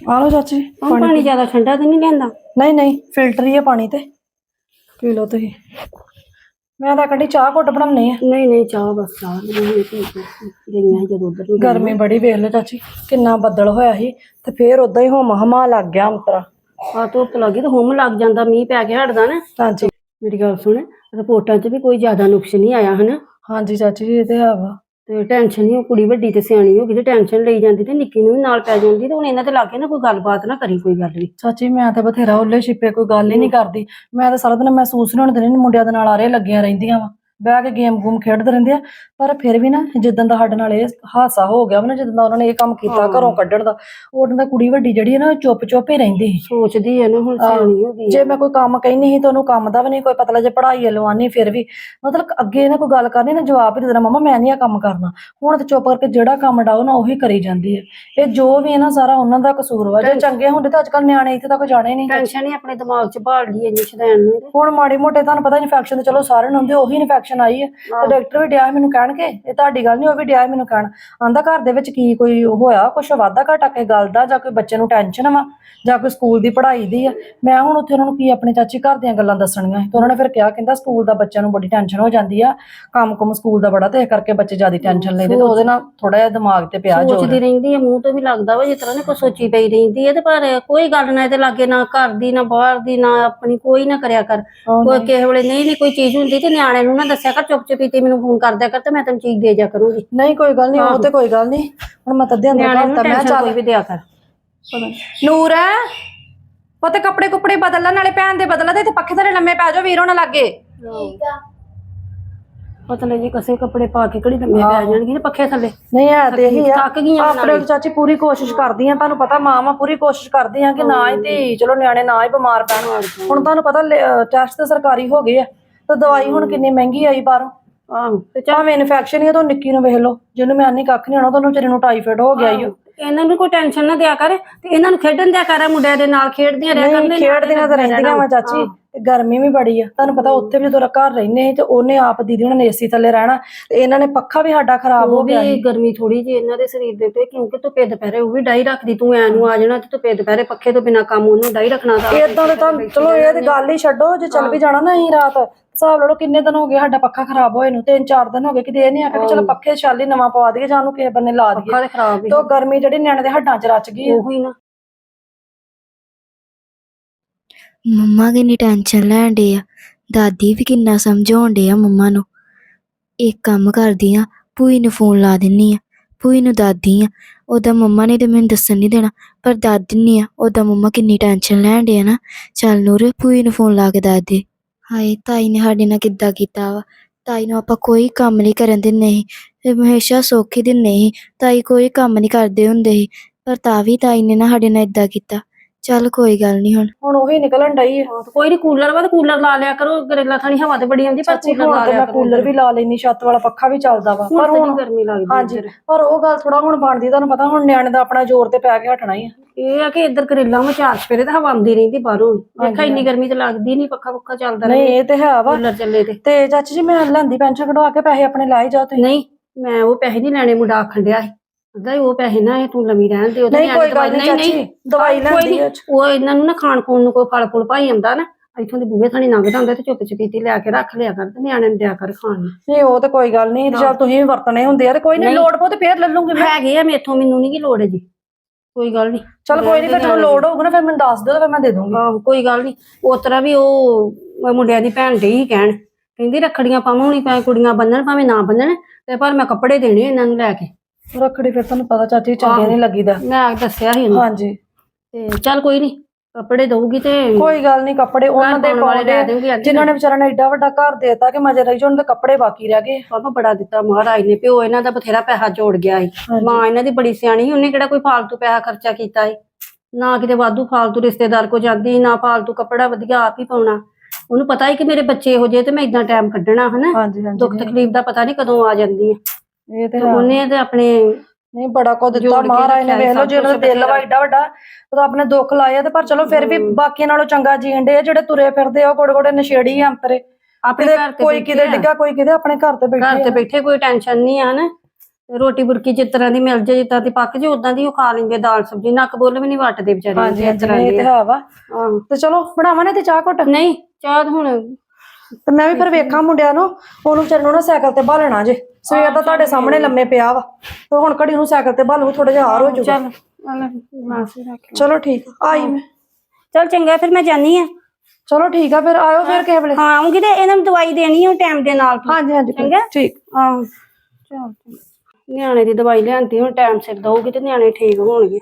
ਆ ਲਓ ਚਾਚੀ ਪਾਣੀ ਜ਼ਿਆਦਾ ਠੰਡਾ ਤਾਂ ਨਹੀਂ ਲੈਂਦਾ ਨਹੀਂ ਨਹੀਂ ਫਿਲਟਰ ਹੀ ਹੈ ਪਾਣੀ ਤੇ। ਪੀ ਲਓ ਤੁਸੀਂ। ਮੈਂ ਤਾਂ ਕੱਢੀ ਚਾਹ ਘੁੱਟ ਬਣਾਉਣੀ ਆ। ਨਹੀਂ ਨਹੀਂ ਚਾਹ ਬਸ ਚਾਹ ਨਹੀਂ ਗਈਆਂ ਜਦੋਂ ਉਧਰ ਨੂੰ ਗਰਮੀ ਬੜੀ ਵੇਖ ਲਓ ਚਾਚੀ ਕਿੰਨਾ ਬੱਦਲ ਹੋਇਆ ਸੀ ਤੇ ਫੇਰ ਉਦਾਂ ਹੀ ਹੁਮ ਹਮਾ ਲੱਗ ਗਿਆ ਅੰਤਰਾ ਆ ਧੁੱਪ ਲੱਗੀ ਤੇ ਹੁਮ ਲੱਗ ਜਾਂਦਾ ਮੀਂਹ ਪੈ ਕੇ ਹਟਦਾ ਨਾ। ਹਾਂਜੀ। ਮੇਰੀ ਗੱਲ ਸੁਣ ਰਿਪੋਰਟਾਂ 'ਚ ਵੀ ਕੋਈ ਜ਼ਿਆਦਾ ਨੁਕਸ ਨਹੀਂ ਆਇਆ ਹਨਾ? ਹਾਂਜੀ ਚਾਚੀ ਜੀ ਇਹ ਤੇ ਹੈ ਵਾ। ਤੇ ਟੈਨਸ਼ਨ ਨਹੀਂ ਉਹ ਕੁੜੀ ਵੱਡੀ ਤੇ ਸਿਆਣੀ ਹੋ ਗਈ ਤੇ ਟੈਨਸ਼ਨ ਲਈ ਜਾਂਦੀ ਤੇ ਨਿੱਕੀ ਨੂੰ ਵੀ ਨਾਲ ਪੈ ਜਾਂਦੀ ਤੇ ਹੁਣ ਇਹਨਾਂ ਤੇ ਲਾਗੇ ਨਾ ਕੋਈ ਗੱਲਬਾਤ ਨਾ ਕਰੀ ਕੋਈ ਗੱਲ ਵੀ। ਚਾਚੀ ਮੈਂ ਤਾਂ ਬਥੇਰਾ ਉੱਲੇ ਛਿਪੇ ਕੋਈ ਗੱਲ ਹੀ ਨਹੀਂ ਕਰਦੀ। ਮੈਂ ਤਾਂ ਸਾਰਾ ਦਿਨ ਮਹਿਸੂਸ ਨਹੀਂ ਹੋਣ ਦਿੰਦੀ ਮੁੰਡਿਆਂ ਦੇ ਨਾਲ ਆਰੇ ਲੱਗੀਆਂ ਰਹਿੰਦੀਆਂ ਵਾ। ਬਹਿ ਕੇ ਗੇਮ ਗੂਮ ਖੇਡਦੇ ਰਹਿੰਦੇ ਆ ਪਰ ਫਿਰ ਵੀ ਨਾ ਜਿੱਦਾਂ ਦਾ ਸਾਡੇ ਨਾਲ ਇਹ ਹਾਦਸਾ ਹੋ ਗਿਆ ਵਾ ਨਾ ਜਿੱਦਾਂ ਦਾ ਉਹਨਾਂ ਨੇ ਇਹ ਕੰਮ ਕੀਤਾ ਘਰੋਂ ਕੱਢਣ ਦਾ ਉਦੋਂ ਦਾ ਕੁੜੀ ਵੱਡੀ ਜਿਹੜੀ ਹੈ ਨਾ ਚੁੱਪ ਚੁੱਪ ਹੀ ਰਹਿੰਦੀ ਸੀ। ਸੋਚਦੀ ਹੈ ਨਾ ਹੁਣ ਸਿਆਣੀ ਹੋ ਗਈ ਜੇ ਮੈਂ ਕੋਈ ਕੰਮ ਕਹਿਨੀ ਸੀ ਤਾਂ ਉਹਨੂੰ ਕੰਮ ਦਾ ਵੀ ਨਹੀਂ ਕੋਈ ਪਤਾ ਲੱਗੇ ਪੜ੍ਹਾਈ ਲਵਾਨੀ ਫਿਰ ਵੀ। ਮਤਲਬ ਅੱਗੇ ਨਾ ਕੋਈ ਗੱਲ ਕਰਨੀ ਨਾ ਜਵਾਬ ਹੀ ਦੇ ਦੇਣਾ ਮਮਾ ਮੈਂ ਨਹੀਂ ਆ ਕੰਮ ਕਰਨਾ। ਹੁਣ ਤੇ ਚੁੱਪ ਕਰਕੇ ਜਿਹੜਾ ਕੰਮ ਡਾਓ ਨਾ ਉਹੀ ਕਰੀ ਜਾਂਦੀ ਹੈ ਇਹ ਜੋ ਵੀ ਹੈ ਨਾ ਸਾਰਾ ਉਹਨਾਂ ਦਾ ਕਸੂਰ ਵਾ। ਜੇ ਚੰਗੇ ਹੁੰਦੇ ਤਾਂ ਅੱਜਕੱਲ ਨਿਆਣੇ ਇੱਥੇ ਤੱਕ ਜਾਣੇ ਨਹੀਂ। ਟੈਨਸ਼ਨ ਹੀ ਆਪਣੇ ਦਿਮਾਗ 'ਚ ਭਾਲ ਲਈ ਇੰਨੀ ਸ਼ਦੈਨ ਨੂੰ। ਹੁਣ ਮਾੜੇ ਮੋਟੇ ਤੁਹਾਨੂੰ ਪਤਾ ਇਨਫੈਕਸ਼ਨ ਤੇ ਚਲੋ ਸਾਰਿਆਂ ਨੂੰ ਹੁੰਦੇ ਉਹੀ ਇਨਫੈਕਸ਼ਨ ਆਈ ਹੈ। ਤੇ ਡਾਕਟਰ ਵੀ ਡਿਆ ਮੈਨੂੰ ਕਹਿਣਗੇ ਇਹ ਤੁਹਾਡੀ ਗੱਲ ਨਹੀਂ ਉਹ ਵੀ ਡਿਆ ਮੈਨੂੰ ਕਹਿਣ। ਆਂਦਾ ਘਰ ਦੇ ਵਿੱਚ ਕੀ ਕੋਈ ਹੋਇਆ ਕੁਛ ਵਾਧਾ ਘਾਟਾ ਕੇ ਗੱਲ ਦਾ ਜਾਂ ਕੋਈ ਬੱਚੇ ਨੂੰ ਟੈਨਸ਼ਨ ਵਾ ਜਾਂ ਕੋਈ ਸਕੂਲ ਦੀ ਪੜ੍ਹਾਈ ਦੀ ਆ। ਮੈਂ ਹੁਣ ਉੱਥੇ ਉਹਨਾਂ ਨੂੰ ਕੀ ਆਪਣੇ ਚਾਚੀ ਘਰ ਦੀਆਂ ਗੱਲਾਂ ਦੱਸਣੀਆਂ ਤੇ ਉਹਨਾਂ ਨੇ ਫਿਰ ਕਿਹਾ ਕਹਿੰਦਾ ਸਕੂਲ ਦਾ ਬੱਚਿਆਂ ਨੂੰ ਬੜੀ ਟੈਨਸ਼ਨ ਹੋ ਜਾਂਦੀ ਆ। ਕੰਮ ਕੁਮ ਸਕੂਲ ਦਾ ਬੜਾ ਤੇ ਕਰਕੇ ਬੱਚੇ ਜ਼ਿਆਦਾ ਟੈਨਸ਼ਨ ਲੈਂਦੇ ਤੇ ਉਹਦੇ ਨਾਲ ਥੋੜਾ ਜਿਹਾ ਦਿਮਾਗ ਤੇ ਪਿਆ ਜੋਰ। ਸੋਚਦੀ ਰਹਿੰਦੀ ਹੈ ਮੂੰਹ ਤੋਂ ਵੀ ਲੱਗਦਾ ਵਾ ਜਿਸ ਤਰ੍ਹਾਂ ਨੇ ਕੋਈ ਸੋਚੀ ਪਈ ਰਹਿੰਦੀ ਹੈ ਤੇ ਪਰ ਕੋਈ ਗੱਲ ਨਾ ਇਹਦੇ ਲਾਗੇ ਨਾ ਘਰ ਦੀ ਨਾ ਬਾਹਰ ਦੀ ਨਾ ਆਪਣੀ ਕੋਈ ਨਾ ਕਰਿਆ ਕਰ। ਕੋਈ ਕਿਸੇ ਵੇਲੇ ਨਹੀਂ ਵੀ ਕੋਈ ਚੀਜ਼ ਹੁੰਦੀ ਤੇ ਨਿਆਣੇ ਨੂੰ ਨਾ ਦੱਸਿਆ ਕਰ ਚੁੱਪ ਚੁਪੀਤੇ ਮੈਨੂੰ ਫੋਨ ਕਰਦਿਆ ਕਰ ਤੇ ਮੈਂ ਤੈਨੂੰ ਚੀਜ਼ ਦੇ ਜਾ ਕਰੂੰਗੀ। ਨਹੀਂ ਕੋਈ ਗੱਲ ਨਹੀਂ ਉਹ ਤੇ ਕੋਈ ਗੱਲ ਨਹੀਂ ਹੁਣ ਮੈਂ ਤੱਦੇ ਅੰਦਰ ਨਿਆਣੇ ਨੂੰ ਮੈਂ ਟੈਨਸ਼ਨ ਚੱਲ। ਵੀ ਦਿਆ ਕਰ। ਨੂਰ ਉਹ ਤੇ ਕੱਪੜੇ ਕੁਪੜੇ ਬਦਲ ਲੈ ਨਾਲੇ ਭੈਣ ਦੇ ਬਦਲ ਲੈ ਤੇ ਇੱਥੇ ਪੱਖੇ ਥੱਲੇ ਲੰਮੇ ਪੈ ਜਾਓ ਵੀਰੋ ਨਾ ਲੱਗੇ। ਪਤਾ ਲੱਗੇ ਕਸੇ ਕੱਪੜੇ ਪਾ ਕੇ ਕਿਹੜੀ ਲੰਮੇ ਪੈ ਜਾਣਗੇ ਨਾ ਪੱਖੇ ਥੱਲੇ। ਨਹੀਂ ਹੈ ਤੇ ਇਹੀ ਆ। ਥੱਕ ਗਈਆਂ ਆਪਣੇ ਚਾਚੀ ਪੂਰੀ ਕੋਸ਼ਿਸ਼ ਕਰਦੀ ਆ ਤੁਹਾਨੂੰ ਪਤਾ ਮਾਂ ਵਾ ਪੂਰੀ ਕੋਸ਼ਿਸ਼ ਕਰਦੀ ਆ ਕਿ ਨਾ ਹੀ ਧੀ ਚਲੋ ਨਿਆਣੇ ਨਾ ਹੀ ਬਿਮਾਰ ਪੈਣ। ਹੁਣ ਤੁਹਾਨੂੰ ਪਤਾ ਟੈਸਟ ਤੇ ਸਰਕਾਰੀ ਹੋ ਗਏ ਆ। ਤੇ ਦਵਾਈ ਹੁਣ ਕਿੰਨੀ ਮਹਿੰਗੀ ਆਈ ਬਾਹਰੋਂ। ਆਹੋ ਤੇ ਭਾਵੇਂ ਇਨਫੈਕਸ਼ਨ ਹੀ ਆ ਤਾਂ ਨਿੱਕੀ ਨੂੰ ਵੇਖ ਲਓ। ਜਿਹਨੂੰ ਮੈਂ ਨਹੀਂ ਕੱਖ ਨਹੀਂ ਆਉਣਾ ਤੁਹਾਨੂੰ ਵਿਚਾਰੇ ਨੂੰ ਟਾਈਫਾਇਡ ਹੋ ਗਿਆ ਈ ਓ। ਇਹਨਾਂ ਨੂੰ ਕੋਈ ਟੈਨਸ਼ਨ ਨਾ ਦਿਆ ਕਰ ਤੇ ਇਹਨਾਂ ਨੂੰ ਖੇਡਣ ਦਿਆ ਕਰ ਮੁੰਡਿਆਂ ਦੇ ਨਾਲ ਖੇਡਦੀਆਂ ਰਹਿ ਨਹੀਂ ਖੇਡਦੀਆਂ ਤਾਂ ਰਹਿੰਦੀਆਂ ਵਾ ਚਾਚੀ ਤੇ ਗਰਮੀ ਵੀ ਬੜੀ ਆ। ਤੁਹਾਨੂੰ ਪਤਾ ਉੱਥੇ ਵੀ ਜਦੋਂ ਘਰ ਰਹਿੰਦੇ ਸੀ ਤੇ ਉਹਨੇ ਆਪ ਦੀਦੀ ਉਹਨਾਂ ਨੇ ਏਸੀ ਥੱਲੇ ਰਹਿਣਾ। ਤੇ ਇਹਨਾਂ ਨੇ ਪੱਖਾ ਵੀ ਸਾਡਾ ਖਰਾਬ ਹੋ ਉਹ ਗਿਆ ਵੀ ਗਰਮੀ ਥੋੜੀ ਜਿਹੀ ਇਹਨਾਂ ਦੇ ਸਰੀਰ ਦੇ ਉੱਤੇ ਕਿਉਂਕਿ ਧੁੱਪੇ ਦੁਪਹਿਰੇ ਉਹ ਵੀ ਡਾਈ ਰੱਖਦੀ ਤੂੰ ਐ ਨੂੰ ਆ ਜਾਣਾ ਤੇ ਧੁੱਪੇ ਦੁਪਹਿਰੇ ਪੱਖੇ ਤੋਂ ਬਿਨਾ ਕੰਮ ਉਹਨੂੰ ਡਾਈ ਰੱਖਣਾ ਦਾ ਇਦਾਂ ਦੇ ਤਾਂ ਚਲੋ ਇਹ ਤੇ ਗੱਲ ਹੀ ਛੱਡੋ ਜੇ ਚੱਲ ਵੀ ਜਾਣਾ ਨਾ ਅਸੀਂ ਰਾਤ ਹਿਸਾਬ ਲੜੋ ਕਿੰਨੇ ਦਿਨ ਹੋ ਗਏ ਸਾਡਾ ਪੱਖਾ ਖਰਾਬ ਹੋਏ ਨੂੰ ਤਿੰਨ ਚਾਰ ਦਿਨ ਹੋ ਗਏ ਕਿਤੇ ਇਹ ਨਹੀਂ ਆਖਿਆ ਕਿ ਚਲੋ ਪੱਖੇ ਛਾਲੀ ਨਵਾਂ ਪਵਾ ਦਈਏ ਜਾਂ ਨੂੰ ਕਿਸੇ ਬੰਨੇ ਲਾ ਦਈਏ। ਖਰਾਬ ਹੀ ਤੇ ਗਰਮੀ ਜਿਹੜੀ ਨਿਆਣੇ ਦੇ ਹੱਡਾਂ 'ਚ ਰਚ ਗਈ ਆ। ਉਹੀ ਨਾ। ਮੰਮਾ ਕਿੰਨੀ ਟੈਨਸ਼ਨ ਲੈਣ ਡੇ ਆ। ਦਾਦੀ ਵੀ ਕਿੰਨਾ ਸਮਝਾਉਣ ਡੇ ਆ ਮੰਮਾ ਨੂੰ। ਇੱਕ ਕੰਮ ਕਰਦੀ ਆ ਭੂਈ ਨੂੰ ਫੋਨ ਲਾ ਦਿੰਨੀ ਆ। ਭੂਈ ਨੂੰ ਦਾਦੀ ਆ ਉਹਦਾ ਮੰਮਾ ਨੇ ਤੇ ਮੈਨੂੰ ਦੱਸਣ ਨਹੀਂ ਦੇਣਾ ਪਰ ਦੱਸ ਦਿੰਨੀ ਆ ਉਹਦਾ ਮੰਮਾ ਕਿੰਨੀ ਟੈਨਸ਼ਨ ਲੈਣ ਡੇ ਆ ਨਾ। ਚੱਲ ਨੂਰ ਭੂਈ ਨੂੰ ਫੋਨ ਲਾ ਕੇ ਦੱਸ ਦੇ। ਹਾਏ, ਤਾਈ ਨੇ ਸਾਡੇ ਨਾਲ ਕਿੱਦਾਂ ਕੀਤਾ ਵਾ? ਤਾਈ ਨੂੰ ਆਪਾਂ ਕੋਈ ਕੰਮ ਨਹੀਂ ਕਰਨ ਦਿੰਦੇ ਸੀ ਤੇ ਹਮੇਸ਼ਾ ਸੁੱਖ ਹੀ ਦਿੰਦੇ ਸੀ। ਤਾਈ ਕੋਈ ਕੰਮ ਨਹੀਂ ਕਰਦੇ ਹੁੰਦੇ ਸੀ, ਪਰ ਤਾਂ ਵੀ ਤਾਈ ਨੇ ਨਾ ਸਾਡੇ ਨਾਲ ਇਦਾਂ ਕੀਤਾ। ਚੱਲ ਕੋਈ ਗੱਲ ਨਹੀਂ ਹੁਣ। ਹੁਣ ਉਹੀ ਨਿਕਲਣ ਡਈ ਆ। ਹਾਂ ਤੇ ਕੋਈ ਨਹੀਂ ਕੂਲਰ ਵਾ ਤੇ ਕੂਲਰ ਲਾ ਲਿਆ ਕਰੋ ਗਰੇਲਾ ਥਾਣੀ ਹਵਾ ਤੇ ਬੜੀ ਆਉਂਦੀ ਪਰ ਚਾਚੀ ਕੂਲਰ ਹੁਣ ਲਾ ਤੇ ਲਿਆ ਮੈਂ ਕਰੋ ਕੂਲਰ ਵੀ ਲਾ ਲੈਣੀ ਛੱਤ ਵਾਲਾ ਪੱਖਾ ਵੀ ਚੱਲਦਾ ਵਾ। ਪਰ ਹੁਣ ਗਰਮੀ ਲੱਗਦੀ ਹਾਂਜੀ। ਪਰ ਉਹ ਗੱਲ ਥੋੜਾ ਹੁਣ ਬਣਦੀ ਤੁਹਾਨੂੰ ਪਤਾ ਹੁਣ ਨਿਆਣੇ ਦਾ ਆਪਣਾ ਜ਼ੋਰ ਤੇ ਪੈ ਕੇ ਹਟਣਾ ਹੀ ਆ। ਇਹ ਆ ਕਿ ਇੱਧਰ ਕਰੇਲਾ ਵਿੱਚ ਚਾਰ ਸਪੇਰੇ ਤਾਂ ਹਵਾ ਆਉਂਦੀ ਰਹਿੰਦੀ ਬਾਹਰੋਂ। ਵੇਖਾ ਇੰਨੀ ਗਰਮੀ ਤੇ ਲੱਗਦੀ ਨਹੀਂ ਪੱਖਾ ਪੁੱਖਾ ਚੱਲਦਾ ਨਹੀਂ ਇਹ ਤੇ ਹੈ ਵਾ। ਕੂਲਰ ਚੱਲੇ ਤੇ। ਤੇ ਚਾਚੀ ਜੀ ਮੈਂ ਲੈਂਦੀ ਪੈਨਸ਼ਨ ਕਢਵਾ ਕੇ ਪੈਸੇ ਆਪਣੇ ਲਾਏ ਜਾਓ ਤੁਸੀਂ। ਨਹੀਂ ਮੈਂ ਉਹ ਪੈਸੇ ਨਹੀਂ ਲੈਣੇ ਮੁੰਡਾ ਆਖਣ ਡਿਆ ਸੀ। ਕਹਿੰਦਾ ਉਹ ਪੈਸੇ ਨਾ ਇਹ ਤੂੰ ਲੰਮੀ ਰਹਿਣ ਦੇ ਉਹਦੇ ਨਹੀਂ, ਨਿਆਣੇ ਕੋਈ ਗੱਲ ਨਹੀਂ ਚਾਚੀ, ਦਵਾਈ ਲੈਂਦੀ। ਆ। ਉਹ ਇਹਨਾਂ ਨੂੰ ਨਾ ਖਾਣ ਖੂਣ ਨੂੰ ਕੋਈ ਫਲ ਫੁਲ ਭਾਈ ਆਉਂਦਾ ਨਾ ਇੱਥੋਂ ਦੇ ਬੂਹੇ ਥਾਣੀ ਲੰਘਦਾ ਹੁੰਦਾ ਤੇ ਚੁੱਪ ਚੁਪੀਤੀ ਲੈ ਕੇ ਰੱਖ ਲਿਆ ਕਰ ਤੇ ਨਿਆਣਿਆਂ ਨੂੰ ਦਿਆ ਕਰ ਖਾਣ ਨੂੰ। ਨਹੀਂ ਉਹ ਤੇ ਕੋਈ ਗੱਲ ਨਹੀਂ ਚਲ ਤੁਸੀਂ ਵੀ ਵਰਤਣੇ ਹੁੰਦੇ ਆ ਤੇ ਕੋਈ ਨਹੀਂ ਨਹੀਂ। ਲੋੜ ਪੋ ਤੇ ਫੇਰ ਲੈ ਲੂੰਗੀ ਮੈਂ। ਹੈਗੇ ਆ ਮੇਥੋਂ ਮੈਨੂੰ ਨਹੀਂ ਕੀ ਲੋੜ ਹੈ ਜੀ ਕੋਈ ਗੱਲ ਨਹੀਂ। ਚਲ ਕੋਈ ਨਹੀਂ ਫਿਰ ਜਦੋਂ ਲੋੜ ਹੋਊਗੀ ਨਾ ਫਿਰ ਮੈਨੂੰ ਦੱਸ ਦਿਓ ਤੇ ਫਿਰ ਮੈਂ ਦੇ ਦੂੰਗੀ ਆਹੋ ਕੋਈ ਗੱਲ ਨਹੀਂ। ਉਸ ਤਰ੍ਹਾਂ ਵੀ ਉਹ ਮੁੰਡਿਆਂ ਦੀ ਭੈਣ ਡਈ ਕਹਿਣ। ਕਹਿੰਦੀ ਰੱਖੜੀਆਂ ਪਾਵਾਉਣੀ ਪੈ ਕੁੜੀਆਂ ਬੰਨਣ ਭਾਵੇਂ ਨਾ ਬੰਨਣ ਤੇ ਪਰ ਮੈਂ ਕੱਪੜੇ ਦੇਣੇ ਇਹਨਾਂ ਨੂੰ ਲੈ ਕੇ। ਰੱਖੜੀ ਫਿਰ ਤੁਹਾਨੂੰ ਪਤਾ ਚਾਚੀ ਚੰਗੇ ਨਹੀਂ ਲੱਗੀਦਾ। ਮੈਂ ਦੱਸਿਆ ਸੀ ਉਹਨੂੰ। ਹਾਂਜੀ। ਤੇ ਚੱਲ ਕੋਈ ਨਹੀਂ ਕੱਪੜੇ ਦਊਗੀ ਤੇ ਕੋਈ ਗੱਲ ਨਹੀਂ ਕੱਪੜੇ ਉਹਨਾਂ ਦੇ ਪਾਉਂਦੇ ਜਿਨ੍ਹਾਂ ਨੇ ਵਿਚਾਰਾਂ ਨੇ ਏਡਾ ਵੱਡਾ ਘਰ ਦੇਤਾ ਕਿ ਮਜ਼ੇ ਰਹੀ ਤੇ ਕੱਪੜੇ ਬਾਕੀ ਰਹਿ ਗਏ। ਪਾਪਾ ਬੜਾ ਦਿੱਤਾ ਮਹਾਰਾਜ ਨੇ ਪਿਓ ਇਹਨਾਂ ਦਾ ਬਥੇਰਾ ਪੈਸਾ ਜੋੜ ਗਿਆ ਸੀ। ਮਾਂ ਇਹਨਾਂ ਦੀ ਬੜੀ ਸਿਆਣੀ ਸੀ ਉਹਨੇ ਕਿਹੜਾ ਕੋਈ ਫਾਲਤੂ ਪੈਸਾ ਖਰਚਾ ਕੀਤਾ ਸੀ। ਨਾ ਕਿਤੇ ਵਾਧੂ ਫਾਲਤੂ ਰਿਸ਼ਤੇਦਾਰ ਕੋ ਜਾਂਦੀ ਨਾ ਫਾਲਤੂ ਕੱਪੜਾ ਵਧੀਆ ਆਪ ਹੀ ਪਾਉਣਾ। ਉਹਨੂੰ ਪਤਾ ਹੀ ਕਿ ਮੇਰੇ ਬੱਚੇ ਇਹੋ ਜਿਹੇ ਤੇ ਮੈਂ ਇਦਾਂ ਟਾਈਮ ਕੱਢਣਾ ਹਨਾ? ਦੁੱਖ ਤਕਲੀਫ ਦਾ ਪਤਾ ਨਹੀਂ ਕਦੋਂ ਆ ਜਾਂਦੀ ਹੈ ਇਹ ਤੇ ਤੇ ਹੈ। ਉਹਨੇ ਤੇ ਆਪਣੇ ਨਹੀਂ ਬੜਾ ਕੁਝ ਦਿੱਤਾ। ਜੋੜ ਕੇ ਮਹਾਰਾਜ ਨੇ ਰੱਖਿਆ ਵੇਖ ਲਓ ਸਭ ਜੇ ਉਹਨਾਂ ਦਾ ਕੁਛ ਦਿਲ ਵਾ ਏਡਾ ਵੱਡਾ ਉਹਦਾ ਆਪਣੇ ਦੁੱਖ ਲਾਏ ਆ ਤੇ ਪਰ ਚਲੋ ਫਿਰ ਵੀ ਬਾਕੀਆਂ ਨਾਲੋਂ ਚੰਗਾ ਜੀਣ ਦੇ ਜਿਹੜੇ ਤੁਰੇ ਫਿਰਦੇ ਆ ਗੋੜੇ ਗੋੜੇ ਨਸ਼ੇੜੀ ਆ ਅੰਤਰੇ। ਆਪਣੇ ਕਿਤੇ ਘਰ ਤੇ ਕੋਈ ਕਿਤੇ ਬੈਠੇ ਆ। ਡਿੱਗਾ ਕੋਈ ਕਿਤੇ ਆਪਣੇ ਘਰ ਤੇ ਘਰ ਬੈਠੇ ਤੇ ਆ। ਬੈਠੇ ਕੋਈ ਟੈਨਸ਼ਨ ਨਹੀਂ ਆ ਨਾ। ਰੋਟੀ ਬੁਰਕੀ ਜਿਸ ਤਰ੍ਹਾਂ ਦੀ ਮਿਲ ਜੇ ਜਿੱਦਾਂ ਦੀ ਪੱਕ ਜੇ ਉਦਾਂ ਦੀ ਉਹ ਖਾ ਲੈਂਦੇ ਦਾਲ ਸਬਜ਼ੀ ਨੱਕ ਬੁੱਲ ਵੀ ਨਹੀਂ ਵੱਟਦੇ ਵਿਚਾਰੇ ਹਾਂਜੀ ਜਿਸ ਹਾਂਜੀ ਤਰ੍ਹਾਂ ਇਹ ਦੀ ਤੇ ਆ। ਹੈ ਵਾ। ਆਹੋ। ਤੇ ਚਲੋ ਬਣਾਵਾਂ ਨੇ ਤੇ ਚਾਹ ਘੁੱਟ? ਨਹੀਂ ਚਾਹ ਤਾਂ ਹੁਣ ਤੇ ਮੈਂ ਵੀ ਫਿਰ ਵੇਖਾਂ ਮੁੰਡਿਆਂ ਨੂੰ ਉਹਨੂੰ ਵਿਚਾਰੇ ਨੂੰ ਨਾ ਸਾਈਕਲ ਤੇ ਭਾਲਣਾ ਜੇ। ਸਵੇਰ ਦਾ ਤੁਹਾਡੇ ਸਾਹਮਣੇ ਲੰਮੇ ਪਿਆ ਵਾ। ਤੇ ਹੁਣ ਘੜੀ ਨੂੰ ਸਾਈਕਲ ਤੇ ਭਾਲੂ ਥੋੜਾ ਜਿਹਾ ਹਾਰ ਹੋ ਜਾਊਗਾ। ਚੱਲ ਮਾਸ ਠੀਕ ਆ, ਆਈ ਮੈਂ। ਚੱਲ ਚੰਗਾ ਫਿਰ ਮੈਂ ਜਾਨੀ ਆ ਚਲੋ ਠੀਕ ਆ ਫਿਰ ਆਇਓ ਫਿਰ ਕਿਸੇ ਵੇਲੇ। ਹਾਂ ਆਉਂਗੀ ਤੇ ਇਹਨਾਂ ਨੂੰ ਦਵਾਈ ਦੇਣੀ ਆ ਟਾਈਮ ਦੇ ਨਾਲ ਤੂੰ। ਹਾਂਜੀ ਹਾਂਜੀ ਚੰਗਾ? ਠੀਕ। ਆਹੋ ਚੱਲ ਨਿਆਣੇ ਦੀ ਦਵਾਈ ਲਿਆਂਦੀ ਹੁਣ ਟਾਈਮ ਸਿਰ ਦਊਗੀ ਤੇ ਨਿਆਣੇ ਠੀਕ ਹੋਣਗੇ।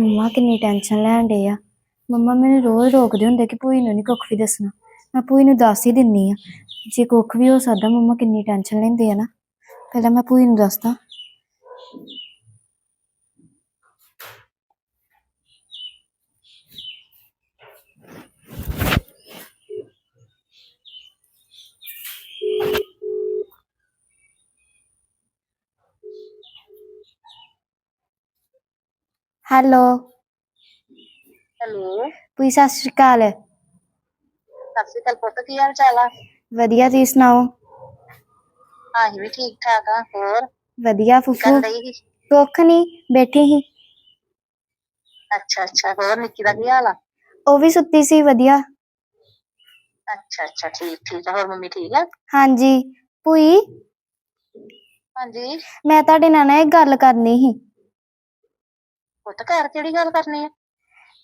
ਮੰਮਾ ਕਿੰਨੀ ਟੈਨਸ਼ਨ ਲੈਣ ਡੇ ਆ। ਮੰਮਾ ਮੈਨੂੰ ਰੋਜ਼ ਰੋਕਦੇ ਹੁੰਦੇ ਕਿ ਭੂਈ ਨੂੰ ਨਹੀਂ ਕੁੱਖ ਵੀ ਦੱਸਣਾ। ਮੈਂ ਭੂਈ ਨੂੰ ਦੱਸ ਹੀ ਦਿੰਨੀ ਆ। ਜੇ ਕੁੱਖ ਵੀ ਹੋ ਸਕਦਾ ਮੰਮਾ ਕਿੰਨੀ ਟੈਨਸ਼ਨ ਲੈਂਦੇ ਆ ਨਾ। ਪਹਿਲਾਂ ਮੈਂ ਭੂਈ ਨੂੰ ਦੱਸਦਾ। ਹੈਲੋ ਹੈਲੋ ਭੂਈ ਸਤਿ ਸ਼੍ਰੀ ਅਕਾਲ ਸਤਿ ਸ਼੍ਰੀ ਅਕਾਲ ਪੁੱਤ ਕੀ ਹਾਲ ਚਾਲ ਆ ਵਧੀਆ ਤੁਸੀਂ ਸੁਣਾਓ ਅਸੀਂ ਵੀ ਠੀਕ ਠਾਕ ਆ ਹੋਰ ਵਧੀਆ ਫੁੱਫੂ ਕਰ ਰਹੀ ਸੀ ਕੁੱਖ ਨਹੀਂ ਬੈਠੀ ਸੀ ਅੱਛਾ ਅੱਛਾ ਹੋਰ ਨਿੱਕੀ ਦਾ ਕੀ ਹਾਲ ਆ ਉਹ ਵੀ ਸੁੱਤੀ ਸੀ ਵਧੀਆ ਅੱਛਾ ਅੱਛਾ ਠੀਕ ਠੀਕ ਆ ਹੋਰ ਮੰਮੀ ਠੀਕ ਆ ਹਾਂਜੀ ਭੂਈ ਹਾਂਜੀ ਮੈਂ ਤੁਹਾਡੇ ਨਾਲ ਨਾ ਇੱਕ ਗੱਲ ਕਰਨੀ ਸੀ ਪੁੱਤ ਘਰ ਕਿਹੜੀ ਗੱਲ ਕਰਨੀ ਆ?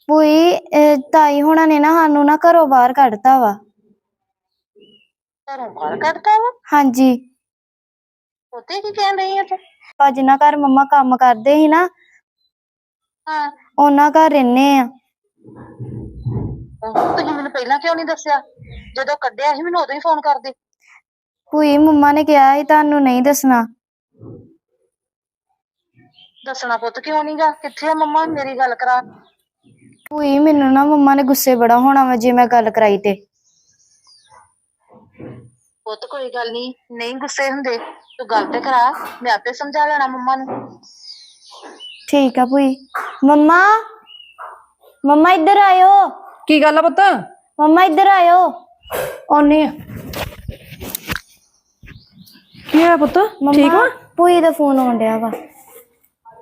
ਭੂਈ ਅਹ ਤਾਈ ਹੁਣਾਂ ਨੇ ਨਾ ਸਾਨੂੰ ਨਾ ਘਰੋਂ ਬਾਹਰ ਕੱਢਤਾ ਵਾ। ਘਰੋਂ ਬਾਹਰ ਕੱਢਤਾ ਵਾ? ਹਾਂਜੀ। ਪੁੱਤੇ ਕੀ ਕਹਿਣ ਰਹੀ ਆ ਤੂੰ ਆਪਾਂ ਜਿੰਨਾ ਘਰ ਮੰਮਾ ਕੰਮ ਕਰਦੇ ਸੀ ਨਾ ਹਾਂ। ਉਹਨਾਂ ਘਰ ਰਹਿੰਦੇ ਆ। ਉਹ ਤੁਸੀਂ ਮੈਨੂੰ ਪਹਿਲਾਂ ਕਿਉਂ ਨਹੀਂ ਦੱਸਿਆ? ਜਦੋਂ ਕੱਢਿਆ ਸੀ ਮੈਨੂੰ ਉਦੋਂ ਹੀ ਫੋਨ ਕਰਦੇ। ਭੂਈ ਮੰਮਾ ਨੇ ਕਿਹਾ ਸੀ ਤੁਹਾਨੂੰ ਨਹੀਂ ਦੱਸਣਾ। ਦੱਸਣਾ ਪੁੱਤ ਕਿਉਂ ਨਹੀਂਗਾ ਕਿੱਥੇ ਆ ਮੰਮਾ? ਮੇਰੀ ਗੱਲ ਕਰਾ। ਭੂਈ ਮੈਨੂੰ ਨਾ ਮੰਮਾ ਨੇ ਗੁੱਸੇ ਬੜਾ ਹੋਣਾ ਵਾ ਜੇ ਮੈਂ ਗੱਲ ਕਰਾਈ ਤੇ। ਪੁੱਤ ਕੋਈ ਗੱਲ ਨਹੀਂ ਨਹੀਂ ਗੁੱਸੇ ਹੁੰਦੇ ਤੂੰ ਗੱਲ ਤੇ ਕਰਾ ਮੈਂ ਆਪੇ ਸਮਝਾ ਲੈਣਾ ਮੰਮਾ ਨੂੰ। ਠੀਕ ਆ ਭੂਈ। ਮੰਮਾ ਮੰਮਾ ਇੱਧਰ ਆਇਓ। ਕੀ ਗੱਲ ਆ ਪੁੱਤ? ਮੰਮਾ ਇੱਧਰ ਆਇਓ। ਆਉਣੀ ਆ। ਕੀ ਹੋਇਆ ਪੁੱਤ? ਠੀਕ ਮੰਮਾ ਵਾ ਭੂਈ ਦਾ ਫੋਨ ਆਉਣ ਡਿਆ ਵਾ।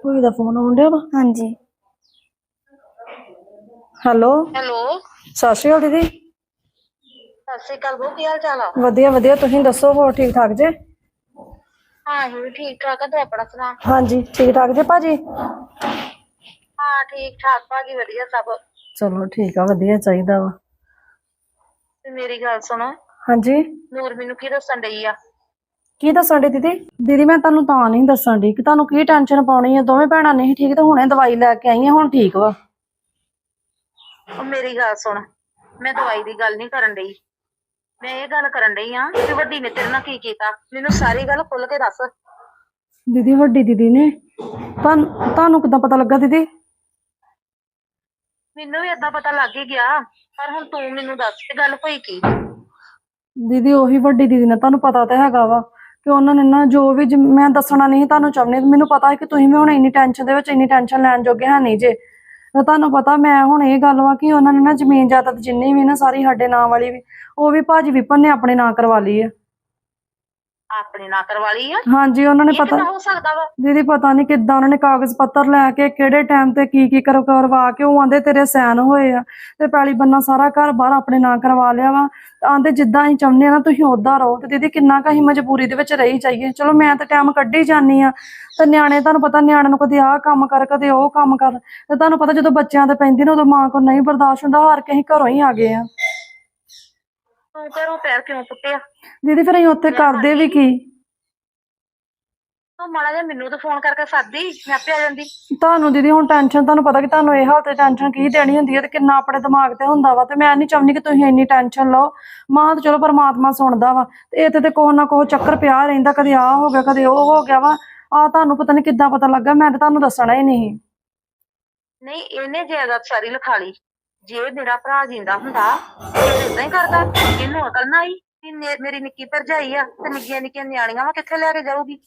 ਕੋਈ ਦਾ ਫੋਨ ਆਉਣ ਡਿਆ ਵਾ? ਹਾਂਜੀ। ਹੈਲੋ? ਹੈਲੋ। ਸਤਿ ਸ਼੍ਰੀ ਅਕਾਲ ਦੀਦੀ। ਸਤਿ ਸ਼੍ਰੀ ਅਕਾਲ ਬੋ ਕੀ ਹਾਲ ਚਾਲ ਆ? ਵਧੀਆ ਵਧੀਆ। ਤੁਸੀਂ ਦੱਸੋ ਹੋਰ ਠੀਕ ਠਾਕ ਜੇ? ਹਾਂ ਵੀ ਠੀਕ ਠਾਕ ਆ। ਤੂੰ ਆਪਣਾ ਸੁਣਾ? ਹਾਂਜੀ ਠੀਕ ਠਾਕ ਜੇ ਭਾਜੀ? ਹਾਂ ਠੀਕ ਠਾਕ ਭਾਜੀ ਵਧੀਆ ਸਭ। ਚਲੋ ਠੀਕ ਆ। ਵਧੀਆ ਚਾਹੀਦਾ ਵਾ। ਤੇ ਮੇਰੀ ਗੱਲ ਸੁਣ। ਹਾਂਜੀ। ਨੂਰ ਮੈਨੂੰ ਕੀ ਦੱਸਣ ਡਈ ਆ? ਕੀ ਦੱਸਣ ਦੀ ਦੀਦੀ? ਦੀਦੀ ਮੈਂ ਤੁਹਾਨੂੰ ਤਾਂ ਨਹੀਂ ਦੱਸਣ ਦੀ ਕਿ ਤੁਹਾਨੂੰ ਕੀ ਟੈਨਸ਼ਨ ਪਾਉਣੀ ਹੈ ਦੋਵੇਂ ਭੈਣਾਂ ਨਹੀਂ ਠੀਕ ਤੇ ਹੁਣੇ ਦਵਾਈ ਲੈ ਕੇ ਆਈਆਂ ਹੁਣ ਠੀਕ ਵਾ। ਉਹ ਮੇਰੀ ਗੱਲ ਸੁਣ ਮੈਂ ਦਵਾਈ ਦੀ ਗੱਲ ਨਹੀਂ ਕਰਨ ਡਈ। ਮੈਂ ਇਹ ਗੱਲ ਕਰਨ ਡਈ ਆ ਕਿ ਵੱਡੀ ਨੇ ਤੇਰੇ ਨਾਲ ਕੀ ਕੀਤਾ? ਮੈਨੂੰ ਸਾਰੀ ਗੱਲ ਖੁੱਲ ਕੇ ਦੱਸ। ਦੀਦੀ ਵੱਡੀ ਦੀਦੀ ਨੇ। ਤੁਹਾਨੂੰ ਤੁਹਾਨੂੰ ਕਿੱਦਾਂ ਪਤਾ ਲੱਗਾ ਦੀਦੀ? ਮੈਨੂੰ ਵੀ ਏਦਾਂ ਪਤਾ ਲੱਗ ਹੀ ਗਿਆ ਪਰ ਹੁਣ ਤੂੰ ਮੈਨੂੰ ਦੱਸ ਤੇ ਗੱਲ ਹੋਈ ਕੀ? ਦੀਦੀ ਉਹੀ ਵੱਡੀ ਦੀਦੀ ਨੇ ਤੁਹਾਨੂੰ ਪਤਾ ਤਾਂ ਹੈਗਾ ਵਾ। ਕਿ ਉਹਨਾਂ ਨੇ ਨਾ ਜੋ ਵੀ ਮੈਂ ਦੱਸਣਾ ਨਹੀਂ ਤੁਹਾਨੂੰ ਚਾਹੁੰਦੀ, ਮੈਨੂੰ ਪਤਾ ਹੈ ਕਿ ਤੁਸੀਂ ਵੀ ਹੁਣ ਇੰਨੀ ਟੈਨਸ਼ਨ ਦੇ ਵਿੱਚ, ਇੰਨੀ ਟੈਨਸ਼ਨ ਲੈਣ ਜੋਗੇ ਹੈ ਨਹੀਂ ਜੇ। ਤੇ ਤੁਹਾਨੂੰ ਪਤਾ ਮੈਂ ਹੁਣ ਇਹ ਗੱਲ ਵਾ ਕਿ ਉਹਨਾਂ ਨੇ ਨਾ ਜ਼ਮੀਨ ਜਾਇਦਾਦ ਜਿੰਨੀ ਵੀ ਨਾ ਸਾਰੀ ਸਾਡੇ ਨਾਂ ਵਾਲੀ ਵੀ, ਉਹ ਵੀ ਭਾਜੀ ਵਿਪਨ ਨੇ ਆਪਣੇ ਨਾਂ ਕਰਵਾ ਲਈ ਹੈ। ਆਪਣੇ ਨਾਲ ਕਰਵਾ ਲਈ ਆ। ਹਾਂਜੀ ਉਹਨਾਂ ਨੇ ਇਹ ਪਤਾ ਕਿੱਦਾਂ ਹੋ ਸਕਦਾ ਵਾ। ਦੀਦੀ ਪਤਾ ਨਹੀਂ ਕਿੱਦਾਂ ਉਹਨਾਂ ਨੇ ਕਾਗਜ਼ ਪੱਤਰ ਲੈ ਕੇ ਕਿਹੜੇ ਟਾਈਮ ਤੇ ਕੀ ਕੀ ਕਰ ਕਰਵਾ ਕੇ ਉਹ ਆਂਦੇ ਤੇਰੇ ਸਾਈਨ ਹੋਏ ਆ। ਤੇ ਪੈਲੀ ਬੰਨਾ ਸਾਰਾ ਘਰ ਬਾਹਰ ਆਪਣੇ ਨਾਂ ਕਰਵਾ ਲਿਆ ਵਾ। ਆਂਦੇ ਜਿੱਦਾਂ ਅਸੀਂ ਚਾਹੁੰਦੇ ਆ ਨਾ ਤੁਸੀਂ ਉਦਾਂ ਰਹੋ। ਤੇ ਦੀਦੀ ਕਿੰਨਾ ਕੁ ਅਸੀਂ ਮਜਬੂਰੀ ਦੇ ਵਿੱਚ ਰਹੀ ਜਾਈਏ। ਚਲੋ ਮੈਂ ਤਾਂ ਟਾਈਮ ਕੱਢੀ ਜਾਨੀ ਆ। ਤੇ ਨਿਆਣੇ ਤੁਹਾਨੂੰ ਪਤਾ ਨਿਆਣੇ ਨੂੰ ਕਦੇ ਆਹ ਕੰਮ ਕਰ ਕਦੇ ਉਹ ਕੰਮ ਕਰ। ਤੇ ਤੁਹਾਨੂੰ ਪਤਾ ਜਦੋਂ ਬੱਚਿਆਂ ਤੇ ਪੈਂਦੀ ਨਾ ਉਦੋਂ ਮਾਂ ਕੋਲ ਨਹੀਂ ਬਰਦਾਸ਼ਤ ਹੁੰਦਾ ਹਾਰ ਕੇ ਅਸੀਂ ਘਰੋਂ ਹੀ ਆ ਗਏ ਆ। ਤੂੰ ਘਰੋਂ ਪੈਰ ਕਿਉਂ ਪੁੱਟਿਆ ਦੀਦੀ ਫਿਰ ਅਸੀਂ ਉੱਥੇ ਕਰਦੇ ਵੀ ਕੀ? ਤੂੰ ਮਾੜਾ ਜਿਹਾ ਮੈਨੂੰ ਤਾਂ ਫੋਨ ਕਰਕੇ ਸੱਦਦੀ ਮੈਂ ਆਪੇ ਆ ਜਾਂਦੀ। ਤੁਹਾਨੂੰ ਦੀਦੀ ਹੁਣ ਟੈਨਸ਼ਨ ਤੁਹਾਨੂੰ ਪਤਾ ਕਿ ਤੁਹਾਨੂੰ ਇਹ ਹਾਲਤ ਟੈਨਸ਼ਨ ਕੀ ਦੇਣੀ ਹੁੰਦੀ ਹੈ ਤੇ ਕਿੰਨਾ ਆਪਣੇ ਦਿਮਾਗ ਤੇ ਹੁੰਦਾ ਵਾ ਤੇ ਮੈਂ ਨਹੀਂ ਚਾਹੁੰਦੀ ਕਿ ਤੁਸੀਂ ਇੰਨੀ ਟੈਨਸ਼ਨ ਲਓ। ਮਾਂ ਤਾਂ ਚਲੋ ਪਰਮਾਤਮਾ ਸੁਣਦਾ ਵਾ ਤੇ ਇੱਥੇ ਤੇ ਕੋਹ ਨਾ ਕੋਹ ਚੱਕਰ ਪਿਆ ਰਹਿੰਦਾ ਕਦੇ ਆਹ ਹੋ ਗਿਆ ਕਦੇ ਉਹ ਹੋ ਗਿਆ ਵਾ। ਆ ਤੁਹਾਨੂੰ ਪਤਾ ਨਹੀਂ ਕਿੱਦਾਂ ਪਤਾ ਲੱਗਾ ਮੈਂ ਤਾਂ ਤੁਹਾਨੂੰ ਦੱਸਣਾ ਹੀ ਨਹੀਂ। ਨਹੀਂ ਇਹਨੇ ਜਾਇਦਾਦ ਸਾਰੀ ਲਿਖਾ ਲਈ। ਜੇ ਮੇਰਾ ਭਰਾ ਜਿੰਦਾ ਹੁੰਦਾ ਇਹ ਇਦਾਂ ਹੀ ਕਰਦਾ ਇਹਨੂੰ ਅਕਲ ਨਾ ਆਈ ਕਿ ਮੇ- ਮੇਰੀ ਨਿੱਕੀ ਭਰਜਾਈ ਆ, ਤੇ ਨਿੱਕੀਆਂ ਨਿੱਕੀਆਂ ਨਿਆਣੀਆਂ ਵਾ, ਕਿੱਥੇ ਲੈ ਕੇ ਜਾਊਗੀ?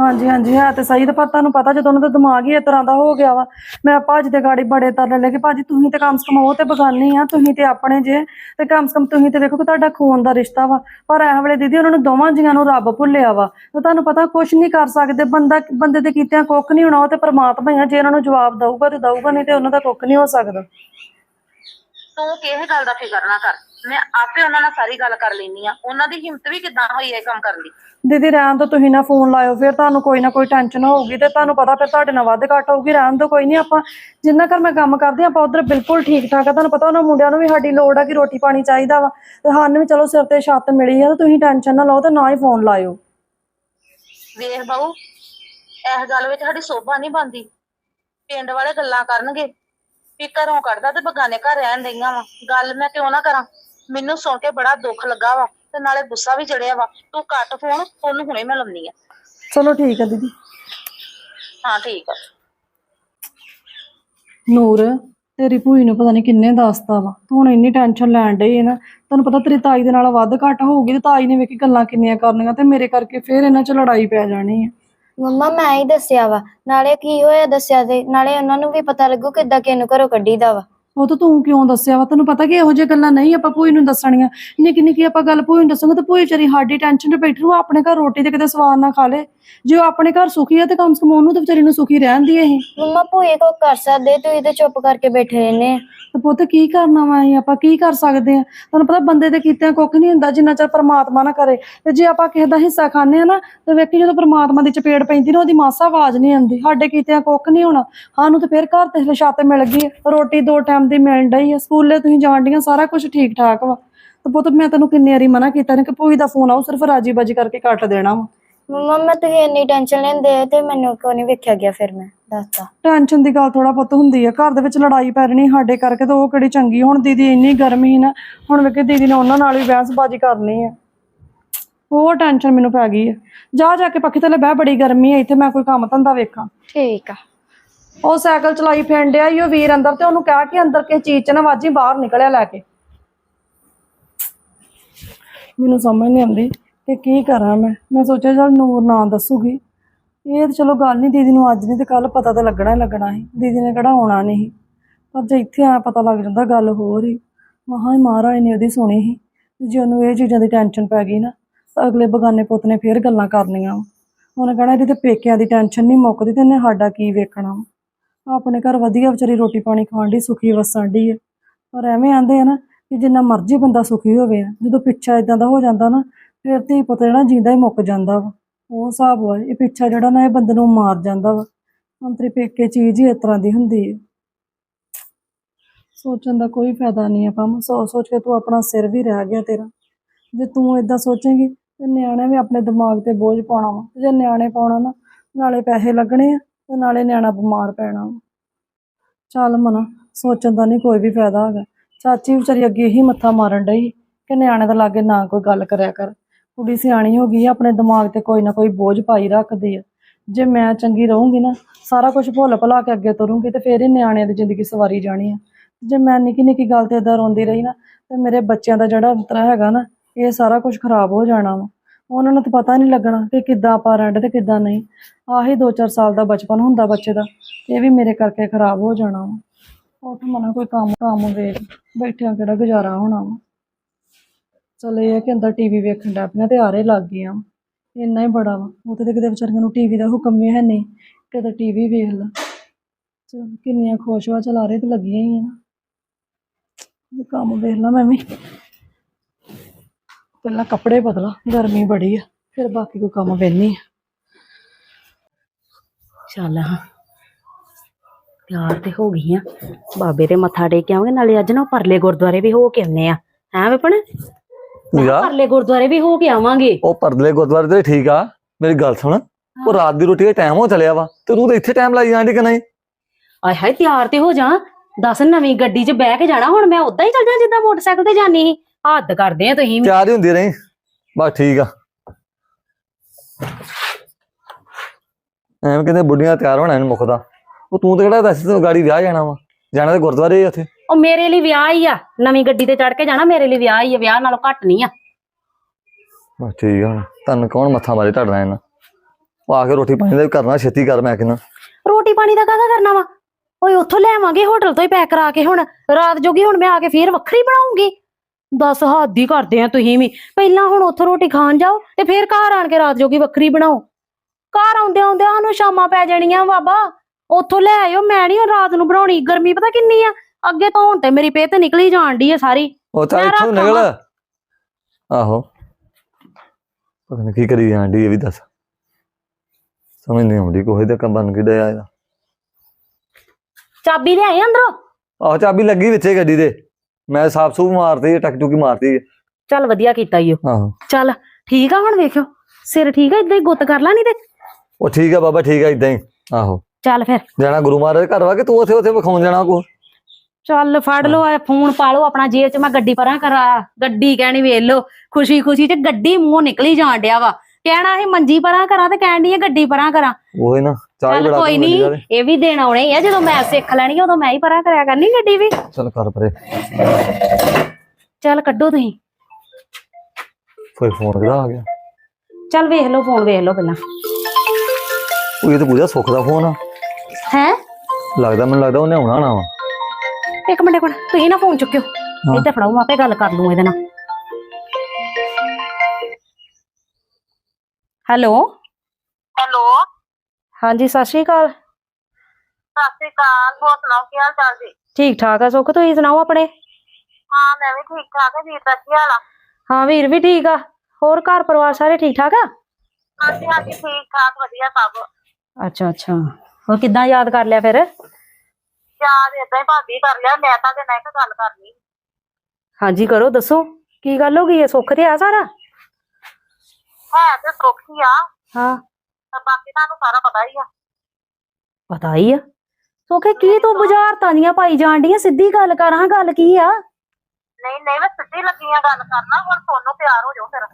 ਹਾਂਜੀ ਹਾਂਜੀ, ਹੈ ਤੇ ਸਹੀ, ਤੇ ਪਰ ਤੁਹਾਨੂੰ ਪਤਾ, ਜਦੋਂ ਉਹਨਾਂ ਦਾ ਦਿਮਾਗ ਹੀ ਇਸ ਤਰ੍ਹਾਂ ਦਾ ਹੋ ਗਿਆ ਵਾ, ਮੈਂ ਭਾਜੀ ਦੇ ਗਾੜੀ ਬੜੇ ਤਰਲੇ ਲੈ ਕੇ ਭਾਜੀ ਤੁਸੀਂ ਤੇ ਕਮ ਸੇ ਕਮ ਉਹ ਤੇ ਬਗਾਨੀ ਆ, ਤੁਸੀਂ ਤੇ ਆਪਣੇ ਜੇ, ਤੇ ਕਮ ਸੇ ਕਮ ਤੁਸੀਂ ਤੇ ਵੇਖੋ ਕਿ ਤੁਹਾਡਾ ਖੂਨ ਦਾ ਰਿਸ਼ਤਾ ਵਾ, ਪਰ ਇਹ ਵੇਲੇ ਦੀਦੀ ਉਹਨਾਂ ਨੂੰ ਦੋਵਾਂ ਜੀਆਂ ਨੂੰ ਰੱਬ ਭੁੱਲਿਆ ਵਾ, ਤੇ ਤੁਹਾਨੂੰ ਪਤਾ ਕੁਝ ਨਹੀਂ ਕਰ ਸਕਦੇ, ਬੰਦਾ ਬੰਦੇ ਦੇ ਕੀਤਿਆਂ ਕੁੱਖ ਨਹੀਂ ਹੋਣਾ, ਉਹ ਤੇ ਪ੍ਰਮਾਤਮਾ ਹੀ ਆ, ਜੇ ਉਹਨਾਂ ਨੂੰ ਜਵਾਬ ਦਊਗਾ ਤੇ ਦਊਗਾ, ਨਹੀਂ ਤੇ ਉਹਨਾਂ ਦਾ ਕੁੱਖ ਨਹੀਂ ਹੋ ਸਕਦਾ। ਤੂੰ ਕਿਸੇ ਗੱਲ ਦਾ ਫਿਕਰ ਨਾ ਕਰ। ਮੈਂ ਆਪੇ ਉਹਨਾਂ ਨਾਲ ਸਾਰੀ ਗੱਲ ਕਰ ਲੈਣੀ ਆ ਉਹਨਾਂ ਦੀ ਹਿੰਮਤ ਵੀ ਕਿੱਦਾਂ ਹੋਈ ਹੈ ਇਹ ਕੰਮ ਕਰਨ ਦੀ? ਦੀਦੀ ਰਹਿਣ ਤੋਂ ਤੁਸੀਂ ਨਾ ਫੋਨ ਲਾਇਓ। ਫਿਰ ਤੁਹਾਨੂੰ ਕੋਈ ਨਾ ਕੋਈ ਟੈਨਸ਼ਨ ਹੋਊਗੀ ਤੇ ਤੁਹਾਨੂੰ ਪਤਾ ਫਿਰ ਤੁਹਾਡੇ ਨਾਲ ਵੱਧ ਘੱਟ ਹੋਊਗੀ। ਰਹਿਣ ਤੋਂ ਕੋਈ ਨਹੀਂ ਆਪਾਂ ਜਿੰਨਾ ਕਰ ਮੈਂ ਕੰਮ ਕਰਦੀ ਆਪਾਂ ਉਧਰ ਬਿਲਕੁਲ ਠੀਕ ਠਾਕ ਆ। ਤੁਹਾਨੂੰ ਪਤਾ ਉਹਨਾਂ ਮੁੰਡਿਆਂ ਨੂੰ ਵੀ ਸਾਡੀ ਲੋੜ ਆ ਕਿ ਰੋਟੀ ਪਾਣੀ ਚਾਹੀਦਾ ਵਾ। ਤੇ ਸਾਨੂੰ ਵੀ ਚਲੋ ਸਿਰ ਤੇ ਛੱਤ ਮਿਲੀ ਆ ਤੇ ਤੁਸੀਂ ਟੈਨਸ਼ਨ ਨਾ ਲਓ ਤੇ ਨਾ ਹੀ ਫੋਨ ਲਾਇਓ। ਵੇਖ ਬਾਊ ਇਸ ਗੱਲ ਵਿੱਚ ਸਾਡੀ ਸੋਭਾ ਨਹੀਂ ਬੰਦੀ ਪਿੰਡ ਵਾਲੇ ਗੱਲਾਂ ਕਰਨਗੇ। ਵੀ ਘਰੋਂ ਕੱਢਦਾ ਤੇ ਬਗਾਨੇ ਘਰ ਰਹਿਣ ਦਈਆਂ ਵਾ। ਗੱਲ ਮੈਂ ਕਿਉਂ ਨਾ ਕਰਾਂ? ਮੈਨੂੰ ਸੁਣ ਕੇ ਬੜਾ ਦੁੱਖ ਲੱਗਾ ਵਾ ਤੇ ਨਾਲੇ ਗੁੱਸਾ ਵੀ ਚੜਿਆ ਵਾ। ਤੂੰ ਕੱਟ ਫੋਨ ਉਹਨੂੰ ਹੁਣੇ ਮੈਂ ਲਾਉਂਦੀ ਆ। ਚਲੋ ਠੀਕ ਆ ਦੀਦੀ। ਹਾਂ ਠੀਕ ਆ। ਨੂਰ ਤੇਰੀ ਭੂਈ ਨੂੰ ਪਤਾ ਨਹੀਂ ਕਿੰਨੇ ਦੱਸਤਾ ਵਾ। ਤੂੰ ਹੁਣ ਇੰਨੀ ਟੈਨਸ਼ਨ ਲੈਣ ਡਈ ਹੈ ਨਾ ਤੈਨੂੰ ਪਤਾ ਤੇਰੀ ਤਾਈ ਦੇ ਨਾਲ ਵੱਧ ਘੱਟ ਹੋਊਗੀ ਤੇ ਤਾਈ ਨੇ ਵੇਖੀ ਗੱਲਾਂ ਕਿੰਨੀਆਂ ਕਰਨੀਆਂ ਤੇ ਮੇਰੇ ਕਰਕੇ ਫਿਰ ਇਹਨਾਂ 'ਚ ਲੜਾਈ ਪੈ ਜਾਣੀ ਹੈ ਮੰਮਾ, ਮੈਂ ਹੀ ਦੱਸਿਆ ਵਾ। ਨਾਲੇ ਕੀ ਹੋਇਆ ਦੱਸਿਆ ਤੇ, ਨਾਲੇ ਉਹਨਾਂ ਨੂੰ ਵੀ ਪਤਾ ਲੱਗੂ ਕਿੱਦਾਂ ਕਿਹਨੂੰ ਘਰੋਂ ਕੱਢੀਦਾ ਵਾ। ਉਹ ਤਾਂ ਤੂੰ ਕਿਉਂ ਦੱਸਿਆ ਵਾ? ਤੈਨੂੰ ਪਤਾ ਕਿ ਇਹੋ ਜਿਹੀਆਂ ਗੱਲਾਂ ਨਹੀਂ ਆਪਾਂ ਭੂਈ ਨੂੰ ਦੱਸਣੀਆਂ। ਨਿੱਕੀ ਨਿੱਕੀ ਆਪਾਂ ਗੱਲ ਭੂਈ ਨੂੰ ਦੱਸਾਂਗੇ ਤਾਂ ਭੂਈ ਵਿਚਾਰੀ ਸਾਡੀ ਟੈਨਸ਼ਨ 'ਚ ਬੈਠੀ ਰੂ ਆਪਣੇ ਘਰ ਰੋਟੀ ਤੇ ਕਿਤੇ ਸਵਾਦ ਨਾ ਖਾ ਲੇ। ਜੇ ਉਹ ਆਪਣੇ ਘਰ ਸੁਖੀ ਹੈ ਤੇ ਕਮ ਸੇ ਕਮ ਉਹਨੂੰ ਤਾਂ ਵਿਚਾਰੀ ਨੂੰ ਸੁਖੀ ਰਹਿਣ ਦੀ ਇਹ ਮੰਮਾ ਭੂਏ ਕੋ ਕਰ ਸਕਦੇ ਤੁਸੀਂ ਤੇ ਚੁੱਪ ਕਰਕੇ ਬੈਠੇ ਰਹਿੰਦੇ ਆ। ਤੇ ਪੁੱਤ ਕੀ ਕਰਨਾ ਵਾ ਅਸੀਂ? ਆਪਾਂ ਕੀ ਕਰ ਸਕਦੇ ਆ? ਤੁਹਾਨੂੰ ਪਤਾ ਬੰਦੇ ਦੇ ਕੀਤਿਆਂ ਕੁੱਖ ਨਹੀਂ ਹੁੰਦਾ ਜਿੰਨਾ ਚਿਰ ਪ੍ਰਮਾਤਮਾ ਨਾ ਕਰੇ। ਤੇ ਜੇ ਆਪਾਂ ਕਿਸੇ ਦਾ ਹਿੱਸਾ ਖਾਂਦੇ ਆ ਨਾ ਤੇ ਵੇਖੀ ਜਦੋਂ ਪ੍ਰਮਾਤਮਾ ਦੀ ਚਪੇੜ ਪੈਂਦੀ ਨਾ ਉਹਦੀ ਮਾਸਾ ਆਵਾਜ਼ ਨਹੀਂ ਆਉਂਦੀ। ਸਾਡੇ ਕੀਤਿਆਂ ਕੁੱਖ ਨਹੀਂ ਹੋਣਾ। ਸਾਨੂੰ ਤੇ ਫਿਰ ਘਰ ਤੇ ਛੱਤ ਮਿਲ ਗਈ ਰੋਟੀ ਦੋ ਟਾਈਮ ਦੀ ਮਿਲਣ ਡਈ ਆ ਸਕੂਲੇ ਤੁਸੀਂ ਜਾਣ ਡੀਆਂ ਸਾਰਾ ਕੁਝ ਠੀਕ ਠਾਕ ਵਾ। ਤੇ ਪੁੱਤ ਮੈਂ ਤੈਨੂੰ ਕਿੰਨੀ ਵਾਰੀ ਮਨਾ ਕੀਤਾ ਨੇ ਕਿ ਭੂਈ ਦਾ ਫੋਨ ਆਉ ਸਿਰਫ ਰਾਜੀ ਬਾਜੀ ਕਰਕੇ ਕੱਟ ਦੇਣਾ ਵਾ। ਮੰਮਾ ਮੈਂ ਤੁਸੀਂ ਇੰਨੀ ਟੈਨਸ਼ਨ ਲੈਂਦੇ ਤੇ ਮੈਨੂੰ ਕਿਉਂ ਨਹੀਂ ਵੇਖਿਆ ਗਿਆ ਫਿਰ ਮੈਂ? ਦੱਸਤਾ ਟੈਨਸ਼ਨ ਦੀ ਗੱਲ ਥੋੜਾ ਪੁੱਤ ਹੁੰਦੀ ਆ ਘਰ ਦੇ ਵਿੱਚ ਲੜਾਈ ਪੈ ਰਹੀ ਸਾਡੇ ਕਰਕੇ ਤਾਂ ਉਹ ਕਿਹੜੀ ਚੰਗੀ ਹੁਣ ਦੀਦੀ ਇੰਨੀ ਗਰਮੀ ਸੀ ਨਾ ਹੁਣ ਵੇਖੇ ਦੀਦੀ ਨੇ ਉਹਨਾਂ ਨਾਲ ਵੀ ਬਹਿਸਬਾਜ਼ੀ ਕਰਨੀ ਆ। ਉਹ ਟੈਨਸ਼ਨ ਮੈਨੂੰ ਪੈ ਗਈ ਆ। ਜਾ ਜਾ ਕੇ ਪੱਖੇ ਥੱਲੇ ਬਹਿ ਬੜੀ ਗਰਮੀ ਆ ਇੱਥੇ ਮੈਂ ਕੋਈ ਕੰਮ ਧੰਦਾ ਵੇਖਾਂ। ਠੀਕ ਆ। ਉਹ ਸਾਈਕਲ ਚਲਾਈ ਫਿਰਨ ਡਿਆ ਈ ਉਹ ਵੀਰ ਅੰਦਰ ਤੇ ਉਹਨੂੰ ਕਹਿ ਕੇ ਅੰਦਰ ਕਿਸੇ ਚੀਜ਼ ਚ ਨਾ ਵਾਜੀ ਬਾਹਰ ਨਿਕਲਿਆ ਲੈ ਕੇ। ਮੈਨੂੰ ਸਮਝ ਨਹੀਂ ਆਉਂਦੀ ਕਿ ਕੀ ਕਰਾਂ ਮੈਂ। ਮੈਂ ਸੋਚਿਆ ਚਲ ਨੂਰ ਨਾ ਦੱਸੂਗੀ। ਇਹ ਤਾਂ ਚਲੋ ਗੱਲ ਨਹੀਂ ਦੀਦੀ ਨੂੰ ਅੱਜ ਨਹੀਂ ਤੇ ਕੱਲ ਪਤਾ ਤਾਂ ਲੱਗਣਾ ਹੀ ਲੱਗਣਾ ਸੀ। ਦੀਦੀ ਨੇ ਕਿਹੜਾ ਆਉਣਾ ਨਹੀਂ ਸੀ। ਪਰ ਜੇ ਇੱਥੇ ਆ ਪਤਾ ਲੱਗ ਜਾਂਦਾ ਗੱਲ ਹੋਰ ਹੀ। ਮਹਾਂ ਹੀ ਮਹਾਰਾਜ ਨੇ ਉਹਦੀ ਸੁਣੀ ਸੀ। ਜੇ ਉਹਨੂੰ ਇਹ ਚੀਜ਼ਾਂ ਦੀ ਟੈਨਸ਼ਨ ਪੈ ਗਈ ਨਾ, ਤਾਂ ਅਗਲੇ ਬਗਾਨੇ ਪੁੱਤ ਨੇ ਫੇਰ ਗੱਲਾਂ ਕਰਨੀਆਂ ਵਾ। ਉਹਨੇ ਕਹਿਣਾ ਇਹਦੀ ਤੇ ਪੇਕਿਆਂ ਦੀ ਟੈਨਸ਼ਨ ਨਹੀਂ ਮੁੱਕਦੀ ਤੇ ਇਹਨੇ ਸਾਡਾ ਕੀ ਵੇਖਣਾ ਵਾ। ਆਪਣੇ ਘਰ ਵਧੀਆ ਵਿਚਾਰੀ ਰੋਟੀ ਪਾਣੀ ਖਾਣ ਦੀ ਸੁਖੀ ਵਸਣ ਦੀ ਹੈ ਪਰ ਐਵੇਂ ਆਂਦੇ ਆ ਨਾ ਕਿ ਜਿੰਨਾ ਮਰਜ਼ੀ ਬੰਦਾ ਸੁਖੀ ਹੋਵੇ ਜਦੋਂ ਪਿੱਛਾ ਇਦਾਂ ਦਾ ਹੋ ਜਾਂਦਾ ਨਾ, ਫਿਰ ਤੇ ਪਤਾ ਜਿਹੜਾ ਜਿੰਦਾ ਹੀ ਮੁੱਕ ਜਾਂਦਾ ਵਾ। ਉਹ ਹਿਸਾਬ ਵਾ, ਇਹ ਪਿੱਛਾ ਜਿਹੜਾ ਨਾ ਇਹ ਬੰਦੇ ਨੂੰ ਮਾਰ ਜਾਂਦਾ ਵਾ। ਅੰਤਰੀ ਪੇਕੇ ਚੀਜ਼ ਹੀ ਇਸ ਤਰ੍ਹਾਂ ਦੀ ਹੁੰਦੀ ਹੈ ਸੋਚਣ ਦਾ ਕੋਈ ਫਾਇਦਾ ਨਹੀਂ ਆਪਾਂ ਸੋਚ ਸੋਚ ਕੇ ਤੂੰ ਆਪਣਾ ਸਿਰ ਵੀ ਰਹਿ ਗਿਆ ਤੇਰਾ। ਜੇ ਤੂੰ ਇਦਾਂ ਸੋਚੇਂਗੀ, ਤੇ ਨਿਆਣੇ ਵੀ ਆਪਣੇ ਦਿਮਾਗ ਤੇ ਬੋਝ ਪਾਉਣਾ ਵਾ। ਜੇ ਨਿਆਣੇ ਪਾਉਣਾ ਨਾ, ਨਾਲੇ ਪੈਸੇ ਲੱਗਣੇ ਆ। ਤੇ ਨਾਲੇ ਨਿਆਣਾ ਬਿਮਾਰ ਪੈਣਾ। ਵਾ ਚੱਲ ਮਨਾ, ਸੋਚਣ ਦਾ ਨਹੀਂ ਕੋਈ ਵੀ ਫਾਇਦਾ ਹੈਗਾ। ਚਾਚੀ ਵਿਚਾਰੀ ਅੱਗੇ ਇਹੀ ਮੱਥਾ ਮਾਰਨ ਡਈ ਕਿ ਨਿਆਣੇ ਦੇ ਲਾਗੇ ਨਾ ਕੋਈ ਗੱਲ ਕਰਿਆ ਕਰ। ਕੁੜੀ ਸਿਆਣੀ ਹੋ ਗਈ ਆ, ਆਪਣੇ ਦਿਮਾਗ ਤੇ ਕੋਈ ਨਾ ਕੋਈ ਬੋਝ ਪਾਈ ਰੱਖਦੀ ਆ। ਜੇ ਮੈਂ ਚੰਗੀ ਰਹੂੰਗੀ ਨਾ, ਸਾਰਾ ਕੁਝ ਭੁੱਲ ਭੁਲਾ ਕੇ ਅੱਗੇ ਤੁਰੂੰਗੀ ਤੇ ਫੇਰ ਹੀ ਨਿਆਣਿਆਂ ਦੀ ਜ਼ਿੰਦਗੀ ਸਵਾਰੀ ਜਾਣੀ ਆ। ਜੇ ਮੈਂ ਨਿੱਕੀ ਨਿੱਕੀ ਗੱਲ ਤੇ ਏਦਾਂ ਰੋਂਦੀ ਰਹੀ ਨਾ, ਤੇ ਮੇਰੇ ਬੱਚਿਆਂ ਦਾ ਜਿਹੜਾ ਅੰਤਰਾ ਹੈਗਾ ਨਾ, ਇਹ ਸਾਰਾ ਕੁਝ ਖਰਾਬ ਹੋ ਜਾਣਾ ਵਾ। ਉਹਨਾਂ ਨੂੰ ਤਾਂ ਪਤਾ ਨਹੀਂ ਲੱਗਣਾ ਕਿ ਕਿੱਦਾਂ ਆਪਾਂ ਰੈਂਟ ਤੇ ਕਿੱਦਾਂ ਨਹੀਂ। ਆਹੀ 2-4 ਸਾਲ ਦਾ ਬਚਪਨ ਹੁੰਦਾ ਬੱਚੇ ਦਾ, ਇਹ ਵੀ ਮੇਰੇ ਕਰਕੇ ਖਰਾਬ ਹੋ ਜਾਣਾ ਵਾ। ਉੱਠ ਮਨਾ ਕੋਈ ਕੰਮ ਕੰਮ ਵੇਖ, ਬੈਠਿਆਂ ਕਿਹੜਾ ਗੁਜ਼ਾਰਾ ਹੋਣਾ ਵਾ। ਚਲ ਇਹ ਹੈ ਕਿ ਅੰਦਰ ਟੀਵੀ ਵੇਖਣ ਡੈ ਪਈਆਂ ਤੇ ਆਰੇ ਲੱਗ ਗਈਆਂ ਇੰਨਾ ਹੀ ਬੜਾ ਵਾ। ਉੱਥੇ ਤੇ ਕਿਤੇ ਵਿਚਾਰੀਆਂ ਨੂੰ ਟੀਵੀ ਦਾ ਹੁਕਮ ਹੀ ਹੈ ਨਹੀਂ, ਕਿਤੇ ਟੀਵੀ ਵੇਖ ਲਾ। ਚਲ ਕਿੰਨੀਆਂ ਖੁਸ਼ ਵਾ, ਚਲ ਰਹੇ ਤੇ ਲੱਗੀਆਂ ਹੀ ਆ ਨਾ। ਕੰਮ ਵੇਖ ਲਾ ਮੈਂ ਵੀ। ਪਹਿਲਾਂ ਕੱਪੜੇ ਬਦਲਾ ਗਰਮੀ ਬੜੀ ਆ ਫਿਰ ਬਾਕੀ ਕੋਈ ਕੰਮ ਵੇਖਨੀ ਆ। ਚੱਲ ਹਾਂ ਤਿਆਰ ਤੇ ਹੋ ਗਈ ਆ। ਬਾਬੇ ਦੇ ਮੱਥਾ ਟੇਕ ਕੇ ਆਵਾਂਗੇ ਨਾਲੇ ਅੱਜ ਨਾ ਪਰਲੇ ਗੁਰਦੁਆਰੇ ਵੀ ਹੋ ਕੇ ਆਉਨੇ ਆ। ਹੈਂ ਵਿਪਨ? ਯਾ ਪਰਲੇ ਗੁਰਦੁਆਰੇ ਵੀ ਹੋ ਕੇ ਆਵਾਂਗੇ। ਉਹ ਪਰਦਲੇ ਗੁਰਦੁਆਰੇ ਤੇ ਠੀਕ ਆ ਮੇਰੀ ਗੱਲ ਸੁਣ। ਉਹ ਰਾਤ ਦੀ ਰੋਟੀ ਦਾ ਟਾਈਮ ਹੋ ਚਲਿਆ ਵਾ ਤੇ ਤੂੰ ਤਾਂ ਇੱਥੇ ਟਾਈਮ ਲਾਈ ਜਾਂਦੀ ਕਿ ਨਹੀਂ? ਆਏ ਹਾਏ ਤਿਆਰ ਤੇ ਹੋ ਜਾ। ਦੱਸ ਨਵੀਂ ਗੱਡੀ 'ਚ ਬਹਿ ਕੇ ਜਾਣਾ ਹੁਣ ਮੈਂ ਉਦਾਂ ਹੀ ਚੱਲ ਜਾ ਜਿੱਦਾਂ ਮੋਟਰਸਾਈਕਲ ਤੇ ਜਾਨੀ ਸੀ। ਹੱਦ ਕਰਦੇ ਆ ਤੁਸੀਂ ਵੀ। ਤਿਆਰ ਹੀ ਹੁੰਦੀ ਰਹੀ। ਬਸ ਠੀਕ ਆ। ਐਵੇਂ ਕਹਿੰਦੇ ਬੁੱਢੀਆਂ ਤਿਆਰ ਹੋਣਾ ਇਹਨੂੰ ਮੁੱਕਦਾ ਉਹ ਤੂੰ ਤਾਂ ਕਿਹੜਾ ਦੱਸ ਤੂੰ ਗਾੜੀ ਵਿਆਹ ਜਾਣਾ ਵਾ। ਜਾਣਾ ਤੇ ਗੁਰਦੁਆਰੇ ਹੀ ਆ ਉੱਥੇ। ਉਹ ਮੇਰੇ ਲਈ ਵਿਆਹ ਹੀ ਆ। ਨਵੀਂ ਗੱਡੀ ਤੇ ਚੜ ਕੇ ਜਾਣਾ ਮੇਰੇ ਲਈ ਵਿਆਹ ਹੀ ਆ। ਵਿਆਹ ਨਾਲੋਂ ਘੱਟ ਨਹੀਂ ਆ। ਬਸ ਠੀਕ ਆ ਹੁਣ। ਤੁਹਾਨੂੰ ਕੌਣ ਮੱਥਾ ਮਾਰੇ ਤੁਹਾਡਾ ਇਹਨਾਂ ਉਹ ਆ ਕੇ ਰੋਟੀ ਪਾਣੀ ਦਾ ਵੀ ਕਰਨਾ ਛੇਤੀ ਕਰ ਮੈਂ ਕਹਿੰਦਾ ਰੋਟੀ ਪਾਣੀ ਦਾ ਕਾਹਦਾ ਕਰਨਾ ਵਾ? ਓਏ ਉੱਥੋਂ ਲੈ ਆਵਾਂਗੇ ਹੋਟਲ ਤੋਂ ਹੀ ਪੈਕ ਕਰਾ ਕੇ ਹੁਣ। ਰਾਤ ਜੋਗੀ ਹੁਣ ਮੈਂ ਆ ਕੇ ਫੇਰ ਵੱਖਰੀ ਬਣਾਉਂਗੀ। ਦੱਸ ਹੱਦ ਹੀ ਕਰਦੇ ਆ ਤੁਸੀਂ ਵੀ। ਪਹਿਲਾਂ ਹੁਣ ਉੱਥੋਂ ਰੋਟੀ ਖਾਣ ਜਾਓ ਤੇ ਫੇਰ ਘਰ ਆਣ ਕੇ ਰਾਤ ਜੋਗੀ ਵੱਖਰੀ ਬਣਾਓ। ਘਰ ਆਉਂਦੇ ਆਉਂਦੇ ਸਾਨੂੰ ਸ਼ਾਮਾਂ ਪੈ ਜਾਣੀਆਂ ਬਾਬਾ। ਉੱਥੋਂ ਲੈ ਆਇਓ ਮੈਂ ਨਹੀਂ ਰਾਤ ਨੂੰ ਬਣਾਉਣੀ ਗਰਮੀ ਪਤਾ ਕਿੰਨੀ ਆ। ਅੱਗੇ ਤੋਂ ਹੁਣ ਤੇ ਮੇਰੀ ਪੇਟ ਨਿਕਲੀ ਜਾਣ ਡਈ ਆ ਸਾਰੀ। ਉਹ ਤਾਂ ਇੱਥੋਂ ਨਿਕਲ। ਆਹੋ। ਪਤਾ ਨਹੀਂ ਕੀ ਕਰੀ ਜਾਂਦੀ ਇਹ ਵੀ ਦੱਸ। ਸਮਝ ਨਹੀਂ ਆਉਂਦੀ ਕੋਈ ਦਾ ਕੰਮ ਬਣ ਕਿਹੜਾ ਆ ਇਹਦਾ। ਚਾਬੀ ਲਿਆਏ ਅੰਦਰੋਂ? ਆਹੋ ਚਾਬੀ ਲੱਗੀ ਵਿੱਚੇ ਗੱਡੀ ਦੇ। ਮੈਂ ਸਾਫ਼ ਸੂਫ ਮਾਰਤੀ ਟਕ ਟੁਕੀ ਮਾਰਤੀ ਚੱਲ ਵਧੀਆ ਕੀਤਾ ਈ ਓ। ਆਹੋ। ਚੱਲ ਠੀਕ ਆ ਹੁਣ ਵੇਖਿਓ। ਸਿਰ ਠੀਕ ਆ ਇਦਾਂ ਹੀ ਗੁੱਤ ਕਰ ਲਾ ਨਹੀਂ ਤੇ। ਉਹ ਠੀਕ ਆ ਬਾਬਾ ਠੀਕ ਆ ਇਦਾਂ ਹੀ। ਆਹੋ। ਚੱਲ ਫਿਰ। ਜਾਣਾ ਗੁਰੂ ਮਹਾਰਾਜ ਘਰ ਵਾ ਕਿ ਤੂੰ ਉੱਥੇ ਉੱਥੇ ਵਿਖਾਉਣ ਜਾਣਾ ਕੋ? ਚੱਲ ਫੜ ਲਓ ਇਹ ਫੋਨ ਪਾ ਲਓ ਆਪਣਾ ਜੇਬ 'ਚ ਮੈਂ ਗੱਡੀ ਪਰਾਂ ਕਰਾ। ਗੱਡੀ ਕਹਿਣੀ ਵੇਖ ਲਓ ਖੁਸ਼ੀ ਖੁਸ਼ੀ 'ਚ ਗੱਡੀ ਮੂੰਹ ਨਿਕਲੀ ਜਾਣ ਡਿਆ ਵਾ। ਕਹਿਣਾ ਇਹ ਮੰਜੀ ਪਰਾਂ ਕਰਾਂ ਤੇ ਕਹਿਣ ਡਈ ਆ ਗੱਡੀ ਪਰਾਂ ਕਰਾਂ। ਉਹ ਨਾ। ਚੱਲ ਬੜਾ ਕੋਈ ਤੂੰ ਨਹੀਂ ਗੱਡੀ ਦਾ ਇਹ ਵੀ ਦੇਣ ਆਉਣੇ ਹੀ ਆ ਜਦੋਂ ਮੈਂ ਸਿੱਖ ਲੈਣੀ ਆ, ਉਦੋਂ ਮੈਂ ਹੀ ਪਰਾਂ ਕਰਿਆ ਕਰਨੀ ਗੱਡੀ ਵੀ। ਤੇ। ਚੱਲ ਕਰ ਪਰੇ। ਚੱਲ ਕੱਢੋ ਤੁਸੀਂ। ਕੋਈ ਫੋਨ ਕਿਹਦਾ ਆ ਗਿਆ? ਚੱਲ ਵੇਖ ਲਓ ਫੋਨ ਵੇਖ ਲਓ ਪਹਿਲਾਂ। ਉਹ ਇਹ ਤਾਂ ਪੂਜਾ ਸੁੱਖ ਦਾ ਫੋਨ ਆ। ਹੈ? ਲੱਗਦਾ ਮੈਨੂੰ ਲੱਗਦਾ ਉਹਨੇ ਆਉਣਾ ਨਾ ਵਾ। ਇੱਕ ਮਿੰਟ ਇੱਕ ਮਿੰਟ ਤੁਸੀਂ ਨਾ ਫੋਨ ਚੁੱਕਿਓ। ਇੱਧਰ ਫੜਾਓ ਮੈਂ ਆਪੇ ਗੱਲ ਕਰ ਲੂੰ ਇਹਦੇ ਨਾਲ। ਹੈਲੋ? ਹੈਲੋ? ਹਾਂਜੀ ਸਤਿ ਸ਼੍ਰੀ ਅਕਾਲ। ਸਤਿ ਸ਼੍ਰੀ ਅਕਾਲ ਹੋਰ ਸੁਣਾਓ ਕੀ ਹਾਲ ਚਾਲ ਜੀ? ਠੀਕ ਠਾਕ ਆ ਸੁੱਖ ਤੁਸੀਂ ਸੁਣਾਓ ਆਪਣੇ? ਹਾਂ ਮੈਂ ਵੀ ਠੀਕ ਠਾਕ ਹਾਂ ਵੀਰ ਦਾ ਕੀ ਹਾਲ ਆ? ਹਾਂ ਵੀਰ ਵੀ ਠੀਕ ਆ ਹੋਰ ਘਰ ਪਰਿਵਾਰ ਸਾਰੇ ਠੀਕ ਠਾਕ ਆ? ਹਾਂਜੀ ਹਾਂਜੀ ਠੀਕ ਠਾਕ ਵਧੀਆ ਸਭ। ਅੱਛਾ ਅੱਛਾ ਹੋਰ ਕਿੱਦਾਂ ਯਾਦ ਕਰ ਲਿਆ ਫਿਰ? ਯਾਦ ਏਦਾਂ ਹੀ ਭਾਬੀ ਕਰ ਲਿਆ ਮੈਂ ਤਾਂ ਤੇ ਮੈਂ ਇੱਕ ਗੱਲ ਕਰਨੀ ਹਾਂਜੀ ਕਰੋ ਦੱਸੋ ਕੀ ਗੱਲ ਹੋ ਗਈ ਹੈ ਸੁੱਖ ਤੇ ਆ ਸਾਰਾ? ਹੈ ਤੇ ਸੌਖੀ ਆ। ਹਾਂ। ਬਾਕੀ ਤੁਹਾਨੂੰ ਸਾਰਾ ਪਤਾ ਹੀ ਆ। ਪਤਾ ਹੀ ਆ। ਸੋਖੇ ਕੀ ਤੂੰ ਬਾਜ਼ਾਰ ਤਾਨੀਆਂ ਪਾਈ ਜਾਣ ਡੀਆਂ ਸਿੱਧੀ ਗੱਲ ਕਰ ਹਾਂ ਗੱਲ ਕੀ ਆ? ਨਹੀਂ ਨਹੀਂ ਮੈਂ ਸਿੱਧੀ ਲੱਗੀ ਆ ਗੱਲ ਕਰਨਾ ਹੁਣ ਤੁਹਾਨੂੰ ਤਿਆਰ ਹੋ ਜਾਓ ਫਿਰ।